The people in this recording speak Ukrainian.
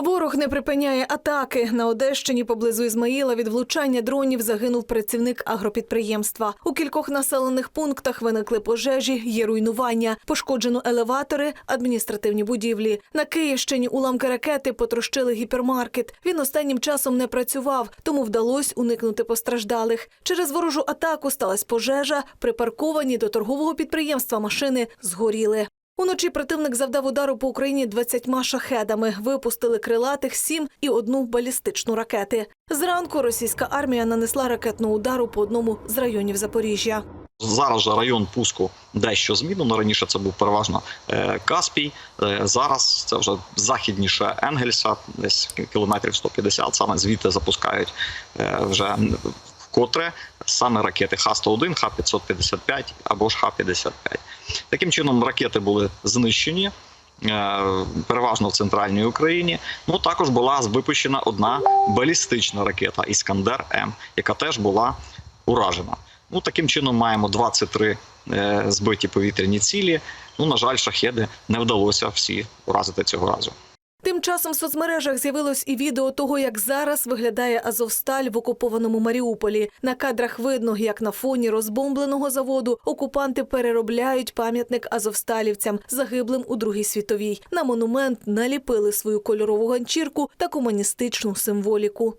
Ворог не припиняє атаки. На Одещині поблизу Ізмаїла від влучання дронів загинув працівник агропідприємства. У кількох населених пунктах виникли пожежі, є руйнування, пошкоджено елеватори, адміністративні будівлі. На Київщині уламки ракети потрощили гіпермаркет. Він останнім часом не працював, тому вдалося уникнути постраждалих. Через ворожу атаку сталася пожежа. Припарковані до торгового підприємства машини згоріли. Уночі противник завдав удару по Україні 20 шахедами. Випустили крилатих сім і одну балістичну ракети. Зранку російська армія нанесла ракетного удару по одному з районів Запоріжжя. Зараз же район пуску дещо змінено. Раніше це був переважно е, Каспій. Е, Зараз це вже західніше Енгельса, десь кілометрів 150. Саме звідти запускають е, вже вкотре саме ракети Х-101, Х-555 або ж Х-55. Таким чином ракети були знищені. е, Переважно в центральній Україні. Ну також була випущена одна балістична ракета Іскандер М, яка теж була уражена. Ну таким чином маємо 23 е, збиті повітряні цілі. Ну на жаль, шахеди не вдалося всі уразити цього разу. Тим часом в соцмережах з'явилось і відео того, як зараз виглядає Азовсталь в окупованому Маріуполі. На кадрах видно, як на фоні розбомбленого заводу окупанти переробляють пам'ятник азовсталівцям, загиблим у Другій світовій. На монумент наліпили свою кольорову ганчірку та комуністичну символіку.